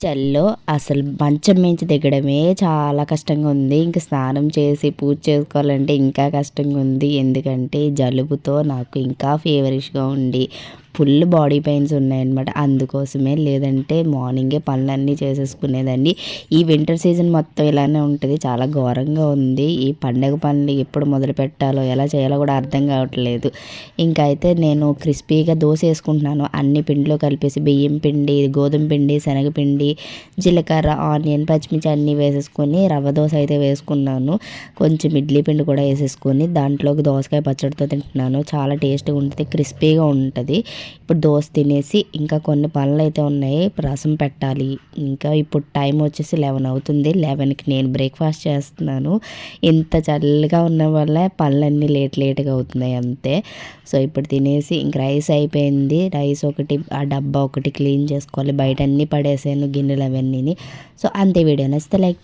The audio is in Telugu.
చల్లో అసలు మంచం మించి దిగడమే చాలా కష్టంగా ఉంది. ఇంకా స్నానం చేసి పూజ చేసుకోవాలంటే ఇంకా కష్టంగా ఉంది. ఎందుకంటే జలుబుతో నాకు ఇంకా ఫీవరిష్గా ఉండి ఫుల్ బాడీ పెయిన్స్ ఉన్నాయన్నమాట. అందుకోసమే లేదంటే మార్నింగే పనులన్నీ చేసేసుకునేదండి ఈ వింటర్ సీజన్ మొత్తం ఇలానే ఉంటుంది. చాలా ఘోరంగా ఉంది. ఈ పండగ పనులు ఎప్పుడు మొదలు పెట్టాలో ఎలా చేయాలో కూడా అర్థం కావట్లేదు. ఇంకా అయితే నేను క్రిస్పీగా దోశ వేసుకుంటున్నాను. అన్ని పిండిలో కలిపేసి బియ్యం పిండి గోధుమ పిండి శనగపిండి జీలకర్ర ఆనియన్ పచ్చిమిర్చి అన్నీ వేసేసుకొని రవ్వ దోశ అయితే వేసుకున్నాను. కొంచెం ఇడ్లీ పిండి కూడా వేసేసుకొని దాంట్లోకి దోసకాయ పచ్చడితో తింటున్నాను. చాలా టేస్ట్గా ఉంటుంది. క్రిస్పీగా ఉంటుంది. ఇప్పుడు దోశ తినేసి ఇంకా కొన్ని పనులు అయితే ఉన్నాయి. రసం పెట్టాలి. ఇంకా ఇప్పుడు టైం వచ్చేసి లెవెన్ అవుతుంది. లెవెన్కి నేను బ్రేక్ఫాస్ట్ చేస్తున్నాను. ఇంత చల్లగా ఉన్న వల్ల పనులన్నీ లేట్ లేట్గా అవుతున్నాయి అంతే. సో ఇప్పుడు తినేసి ఇంక రైస్ అయిపోయింది. రైస్ ఒకటి ఆ డబ్బా ఒకటి క్లీన్ చేసుకోవాలి. బయట అన్నీ పడేసాను గిన్నెలు అవన్నీ సో అంతే వీడియో. నచ్చితే లైక్